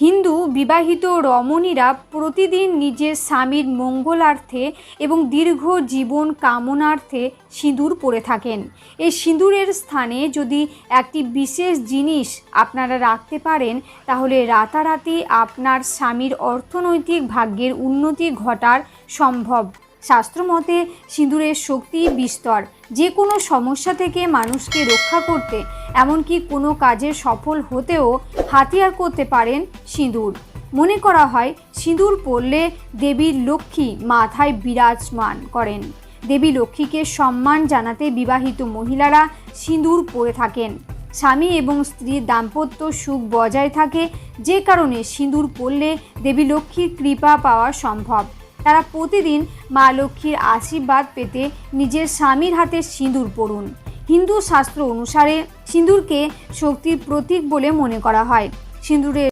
হিন্দু বিবাহিত রমণীরা প্রতিদিন নিজের স্বামীর মঙ্গলার্থে এবং দীর্ঘ জীবন কামনার্থে সিঁদুর পরে থাকেন। এই সিঁদুরের স্থানে যদি একটি বিশেষ জিনিস আপনারা রাখতে পারেন, তাহলে রাতারাতি আপনার স্বামীর অর্থনৈতিক ভাগ্যের উন্নতি ঘটার সম্ভব। শাস্ত্রমতে সিঁদুরের শক্তি বিস্তর। যে কোনো সমস্যা থেকে মানুষকে রক্ষা করতে, এমনকি কোনো কাজে সফল হতেও হাতিয়ার করতে পারেন সিঁদুর। মনে করা হয়, সিঁদুর পরলে দেবীর লক্ষ্মী মাথায় বিরাজমান করেন। দেবী লক্ষ্মীকে সম্মান জানাতে বিবাহিত মহিলারা সিঁদুর পরে থাকেন। স্বামী এবং স্ত্রীর দাম্পত্য সুখ বজায় থাকে, যে কারণে সিঁদুর পরলে দেবী লক্ষ্মীর কৃপা পাওয়া সম্ভব। তারা প্রতিদিন মা লক্ষ্মীর আশীর্বাদ পেতে নিজের স্বামীর হাতে সিঁদুর পড়ুন। হিন্দু শাস্ত্র অনুসারে সিঁদুরকে শক্তির প্রতীক বলে মনে করা হয়। সিঁদুরের